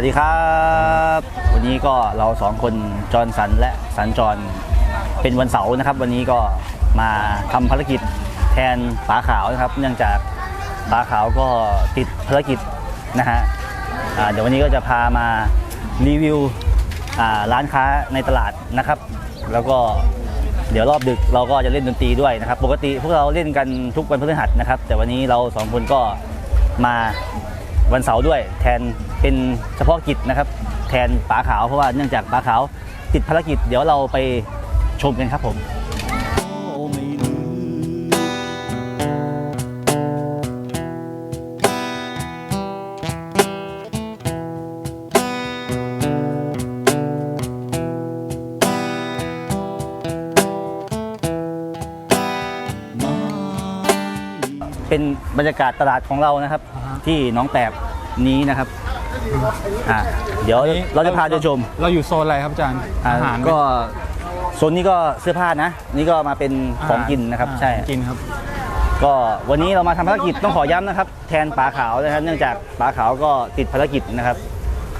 วัสดีครับ วันนี้ก็เราสองคนจอห์นสันและสันจรเป็นวันเสาร์นะครับ วันนี้ก็มาทำภารกิจแทนป๋าขาวนะครับ เนื่องจากป๋าขาวก็ติดภารกิจนะฮะเดี๋ยววันนี้ก็จะพามารีวิวร้านค้าในตลาดนะครับ แล้วก็เดี๋ยวรอบดึกเราก็จะเล่นดนตรีด้วยนะครับ ปกติพวกเราเล่นกันทุกวันพฤหัสนะครับ แต่วันนี้เราสองคนก็มาวันเสาร์ด้วยแทน เป็นเฉพาะกิจนะครับ แทนป๋าขาวเพราะว่าเนื่องจากป๋าขาวติดภารกิจ เดี๋ยวเราไปชมกันครับผมเป็นบรรยากาศตลาดของเรานะครับ ที่หน้องแปบนี้นะครับ อะเดี๋ยวเราจะพาเดินชมเราอยู่โซนอะไรครับอาจารย์อะอาหารไหมก็โซนนี้ก็เสื้อผ้านะ นี่ก็มาเป็นของกินนะครับอาหาใช่กินครับ ก็วันนี้เรามาทำภารกิจต้องขอย้ำนะครับ แทนป๋าขาวนะครับ เนื่องจากป๋าขาวก็ติดภารกิจนะครับ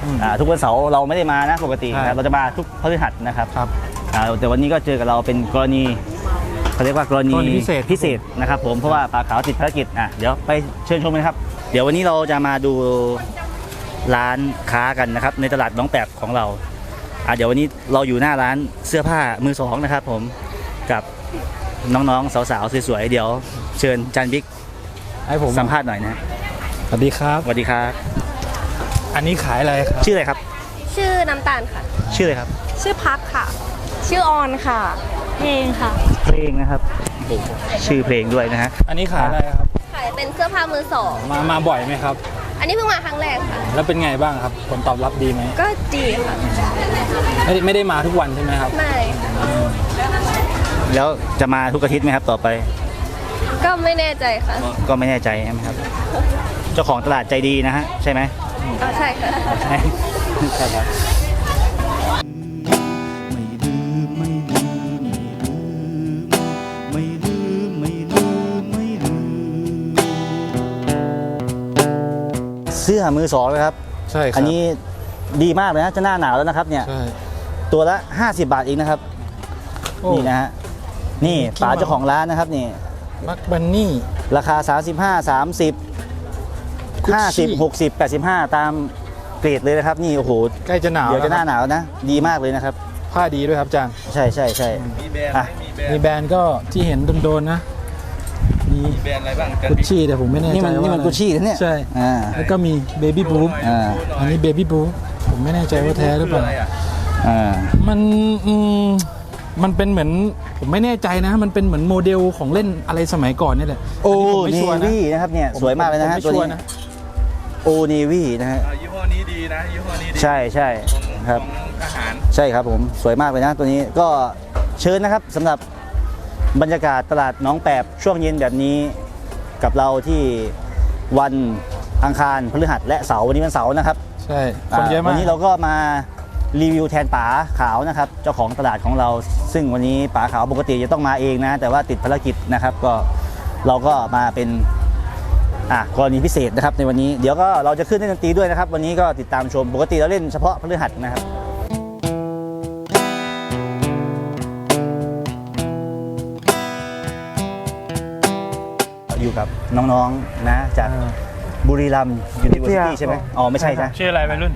อืมอ่าทุกวันเสาร์เราไม่ได้มานะปกติใช่นะครับเราจะมาทุกพฤหัสนะครับครับอ่าแต่วันนี้ก็เจอกับเราเป็นกรณีเขาเรียกว่ากรณีกรณีพิเศษพิเศษนะครับ ผมเพราะว่าป๋าขาวติดภารกิจอะเดี๋ยวไปเชิญชมกันครับ เดี๋ยววันนี้เราจะมาดู ร้านค้ากันนะครับ ในตลาดหน้องแปบของเราอะเดี๋ยววันนี้เราอยู่หน้าร้านเสื้อผ้ามือสองนะครับ ผมกับน้องๆสาวๆสวยๆเดี๋ยว เชิญจันบิ๊กให้ผมสัมภาษณ์หน่อยนะสวัสดีครับ สวัสดีครับ อันนี้ขายอะไรครับ ชื่ออะไรครับ ชื่อน้ำตาลค่ะ ชื่ออะไรครับ ชื่อพักค่ะ ชื่อออนค่ะ เพลงค่ะ เพลงนะครับโอ้โหชื่อเพลงด้วยนะฮะอันนี้ขายอะไรครับ ขายเป็นเสื้อผ้ามือสอง มามาบ่อยไหมครับ อันนี้เพิ่งมาครั้งแรกค่ะ แล้วเป็นไงบ้างครับ ผลตอบรับดีไหมก็ดีค่ะ ไม่ได้ไม่ได้มาทุกวันใช่ไหมครับ ไม่แล้วจะมาทุกอาทิตย์ไหมครับต่อไป ก็ไม่แน่ใจค่ะก็ไม่แน่ใจใช่ไหมครับ เจ้าของตลาดใจดีนะฮะใช่ไหม อ๋อใช่ค่ะ ใช่ใช่ครับ มเสื้อมือสองนะครับ ใช่ครับอันนี้ดีมากเลยนะจะหน้าหนาวแล้วนะครับเนี่ยใช่ ตัวละ 50 บาทเองนะครับ โอ้ นี่นะฮะนี่มิกกี้ป๋าเมาส์เจ้าของร้านนะครับนี่บักบันนี่ ราคา 35 30 Gucci 50 60 85 ตามเกรดเลยนะครับ นี่โอ้โหใกล้จะหนาวเดี๋ยวจะหน้าแล้หนาวนะ ดีมากเลยนะครับ ผ้าดีด้วยครับอาจารย์ ใช่ใช่ใช่อะมีแบรนด์ก็ที่เห็นโดนๆนะ มีแบรนด์อะไรบ้างกุชชี่แต่ผมไม่แน่ใจนี่มันว่านี่มันอะไรกุชชี่นะเนี่ยใช่อ่า แล้วก็มีเบบี้บูมอ่า อันนี้เบบี้บูมผมไม่แน่ใจว่าแท้หรือเปล่า อ่า มันอืมมันเป็นเหมือนผมไม่แน่ใจนะ มันเป็นเหมือนโมเดลของเล่นอะไรสมัยก่อนนี่แหละโอ้นนี้ผมไม่เนชัวร์นะวี่นะครับเนี่ยผสวยมากเลยนะฮะผตัวไชันี้ร์นะโอเนวี่นะฮะอ่ายี่ห้อนี้ดีนะยี่ห้อนี้ดีใช่ใช่ของครับ ของทหาร ใช่ครับผม สวยมากเลยนะตัวนี้ก็เชิญนะครับสำหรับ บรรยากาศตลาดหน้องแปบช่วงเย็นแบบนี้กับเราที่วันอังคารพฤหัสและเสาร์วันนี้วันเสาร์นะครับ ใช่คนเยอะอ่ามาวักนี้เราก็มารีวิวแทนป๋าขาวนะครับ เจ้าของตลาดของเรา ซึ่งวันนี้ป๋าขาวปกติจะต้องมาเองนะ แต่ว่าติดภารกิจนะครับ ก็เราก็มาเป็นอะกรณีพิเศษนะครับในวันนี้เดี๋ยวก็เราจะขึ้นเล่นดนตรีด้วยนะครับ วันนี้ก็ติดตามชมปกติเราเล่นเฉพาะพฤหัสนะครับ อยู่กับน้องๆนะจากบุรีรัมย์ยูนิเวอร์ซิตี้ใช่ไหมอ๋อไม่ใช่ใช่ชื่ออะไรวัยรุ่น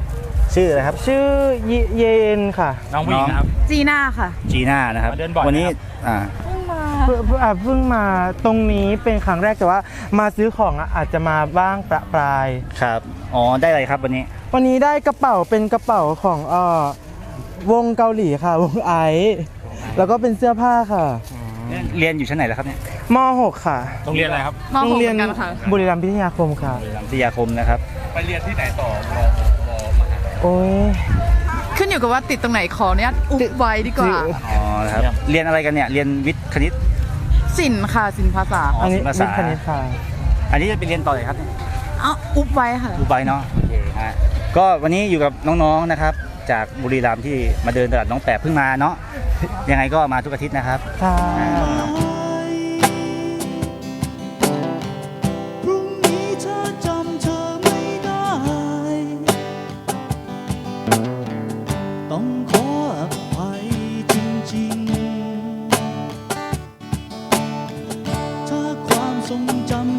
ชื่ออะไรครับ ชื่อเยเยนค่ะ น้องผู้หญิงนะครับ จีน่าค่ะ จีน่านะครับ มาเดินบ่อยไหมวันนี้ครับ อ่าเพิ่งเพิ่งอะเพิ่งมาตรงนี้เป็นครั้งแรกแต่ว่ามาซื้อของอะอาจจะมาบ้างประปราย ครับอ๋อได้อะไรครับวันนี้ วันนี้ได้กระเป๋าเป็นกระเป๋าของเอ่อวงเกาหลีค่ะ วงไอซ์แล้วก็เป็นเสื้อผ้าค่ะ เรียนอยู่ชั้นไหนแล้วครับเนี่ยม .6 ค่ะโรงเรียนอะไรครับโรงเรียนบุรีรัมย์พิทยาคมค่ะบุรีรัมย์วิทยาคมนะครับ ไปเรียนที่ไหนต่อมมมหาลัยโอ้ยขึ้นอยู่กับว่าติดตรงไหนขออนุญาตอุบไว้ดีกว่า อ๋อนะครับ เรียนอะไรกันเนี่ย เรียนวิทย์คณิต สินค่ะสินภาษาอ๋ออันนี้ศิลปวิศาสตทร์ ย์คณิตค่ะ อันนี้จะไปเรียนต่อเลยครับเนี่ยเอาอุบไว้ค่ะดูไปเนาะ โอเคฮะ ก็วันนี้อยู่กับน้องๆ นะครับ จากบุรีรัมย์ที่มาเดินตลาดน้องแปบเพิ่งมาเนาะ ยังไงก็มาทุกอาทิตย์นะครับ ครับ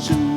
ฉัน